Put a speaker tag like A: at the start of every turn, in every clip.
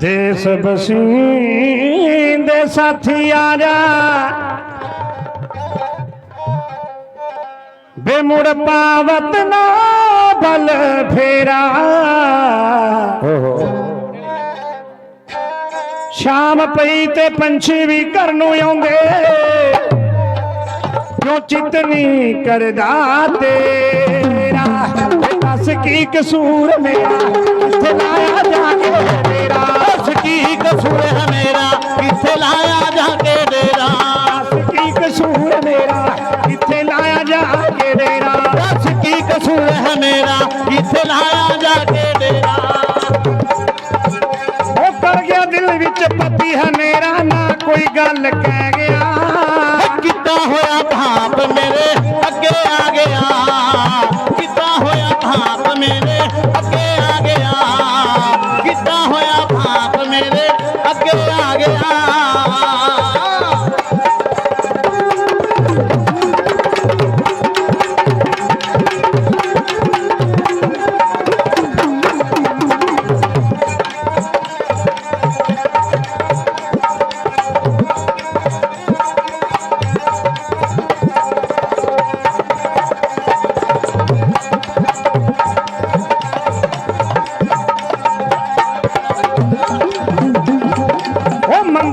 A: ਦੇਸ ਬਸੀਂਦੇ ਸਾਥੀ ਆ ਜਾ ਬੇਮੁੜ ਪਾਵਤ ਨਾ ਬਲ ਫੇਰਾ। ਸ਼ਾਮ ਪਈ ਤੇ ਪੰਛੀ ਵੀ ਘਰ ਨੂੰ ਆਉਂਦੇ। ਕਿਉਂ ਚਿੱਤ ਨਹੀਂ ਕਰਦਾ ਤੇਰਾ? ਦੱਸ ਕੀ ਕਸੂਰ ਮੇਰਾ? ਕਿੱਥੇ ਲਾਇਆ ਜਾ ਕੇ।
B: ਲਾਇਆ ਜਾ ਕੇ ਡੇਰਾ।
A: ਉਹ ਕਰ ਗਿਆ ਦਿਲ ਵਿੱਚ ਪੱਤੀ ਹੈ ਮੇਰਾ ਨਾ ਕੋਈ ਗੱਲ ਕਹਿ ਗਿਆ।
B: ਕਿੱਦਾਂ ਹੋਇਆ ਭਾਪ ਮੇਰੇ ਅੱਗੇ ਆ ਗਿਆ। ਕਿੱਦਾਂ ਹੋਇਆ ਭਾਪ ਮੇਰੇ ਅੱਗੇ ਆ ਗਿਆ। ਕਿੱਦਾਂ ਹੋਇਆ ਭਾਪ ਮੇਰੇ ਅੱਗੇ ਆ ਗਿਆ।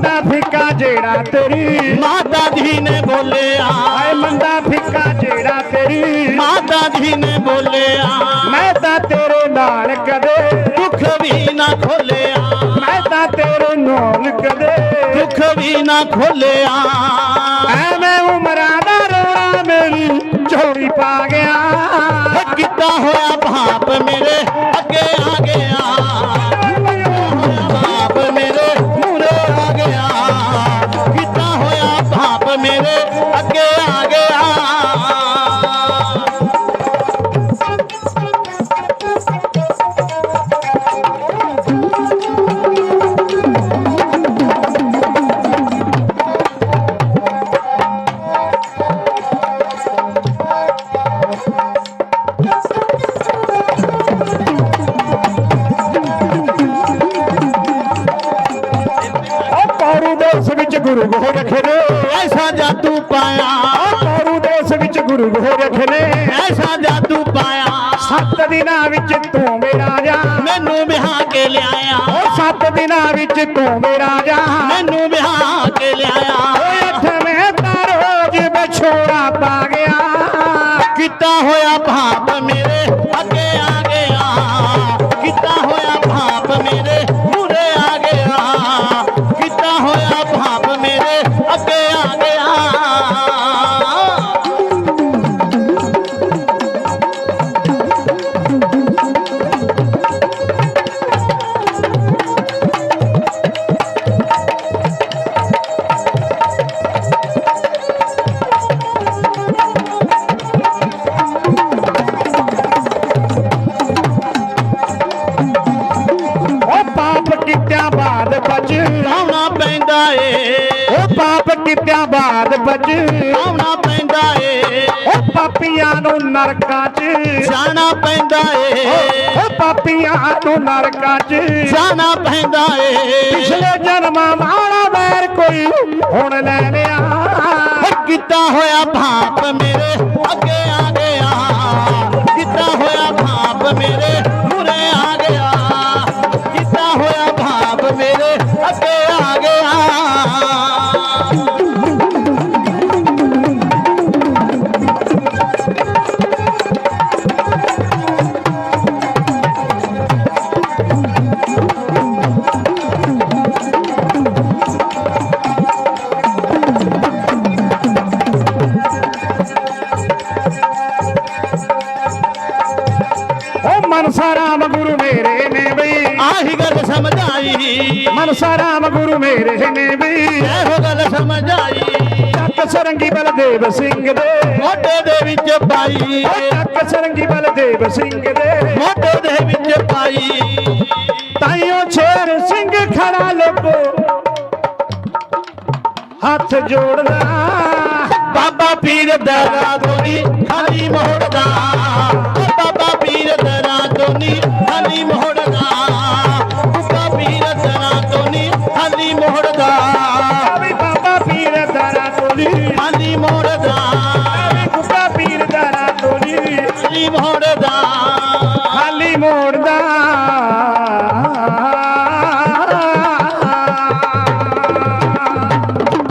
A: ਮੰਦਾ ਫਿੱਕਾ ਜਿਹੜਾ ਤੇਰੀ।
B: ਮਾਤਾ ਜੀ ਨੇ ਬੋਲਿਆ।
A: ਆਏ ਮੰਦਾ ਫਿੱਕਾ ਜਿਹੜਾ ਤੇਰੀ।
B: ਮਾਤਾ ਜੀ ਨੇ ਬੋਲਿਆ।
A: ਮੈਂ ਤਾਂ ਤੇਰੇ ਨਾਲ ਕਦੇ
B: ਦੁੱਖ ਵੀ ਨਾ ਖੋਲਿਆ।
A: ਮੈਂ ਤਾਂ ਤੇਰੇ ਨਾਲ ਕਦੇ
B: ਦੁੱਖ ਵੀ ਨਾ ਖੋਲਿਆ।
A: ਐਵੇਂ ਉਮਰਾਂ ਦਾ ਰੋਣਾ ਮੇਰੀ ਝੋਲੀ ਪਾ ਗਿਆ। ਗੁਰੂ ਗੋ ਰੱਖੇ ਨੇ।
B: ਐਸਾ ਜਾਦੂ ਪਾਇਆ।
A: ਕੌਰੂ ਦੇਸ ਵਿੱਚ ਗੁਰੂ ਗੋ ਰੱਖੇ ਨੇ।
B: ਐਸਾ ਜਾਦੂ ਪਾਇਆ।
A: ਸੱਤ ਦਿਨਾਂ ਵਿੱਚ ਤੂੰ ਮੇਰਾ ਜਾ
B: ਮੈਨੂੰ ਵਿਆਹ ਕੇ ਲਿਆਇਆ।
A: ਉਹ ਸੱਤ ਦਿਨਾਂ ਵਿੱਚ ਤੂੰ ਮੇਰਾ ਜਾ
B: ਮੈਨੂੰ ਵਿਆਹ ਏ
A: ਉਹ ਪਾਪ ਕਿਤਿਆਂ ਬਾਅਦ ਬਚ
B: ਆਉਣਾ ਪੈਂਦਾ ਏ।
A: ਉਹ ਪਾਪੀਆਂ ਨੂੰ ਨਰਕਾਂ 'ਚ।
B: ਜਾਣਾ ਪੈਂਦਾ ਏ।
A: ਉਹ ਪਾਪੀਆਂ ਨੂੰ ਨਰਕਾਂ 'ਚ।
B: ਜਾਣਾ ਪੈਂਦਾ ਏ।
A: ਪਿਛਲੇ ਜਨਮਾਂ ਵਾਲਾ ਵੈਰ ਕੋਈ ਹੁਣ ਲੈ ਲਿਆ।
B: ਕਿੱਦਾਂ ਹੋਇਆ ਭਾਪ ਮੇਰੇ ਅੱਗੇ ਸਮਝਾਈ
A: ਮਨਸਾ ਰਾਮ ਗੁਰੂ ਮੇਰੇ ਨੇ ਬਈ
B: ਇਹੋ ਗੱਲ ਸਮਝਾਈ
A: ਚੱਕ ਸਰੰਗੀ ਬਲਦੇਵ ਸਿੰਘ ਦੇ।
B: ਮੋਢੇ ਦੇ ਵਿੱਚ ਪਾਈ।
A: ਚੱਕ ਸਰੰਗੀ ਬਲਦੇਵ ਸਿੰਘ ਦੇ।
B: ਮੋਢੇ ਦੇ ਵਿੱਚ ਪਾਈ।
A: ਤਾਈਓ ਸ਼ੇਰ ਸਿੰਘ ਖੜਾ ਲੋਕੋ। ਹੱਥ ਜੋੜਦਾ
B: ਬਾਬਾ ਪੀਰ ਦਾ ਦੋਰੀ ਖਾਲੀ ਮੋੜਦਾ hard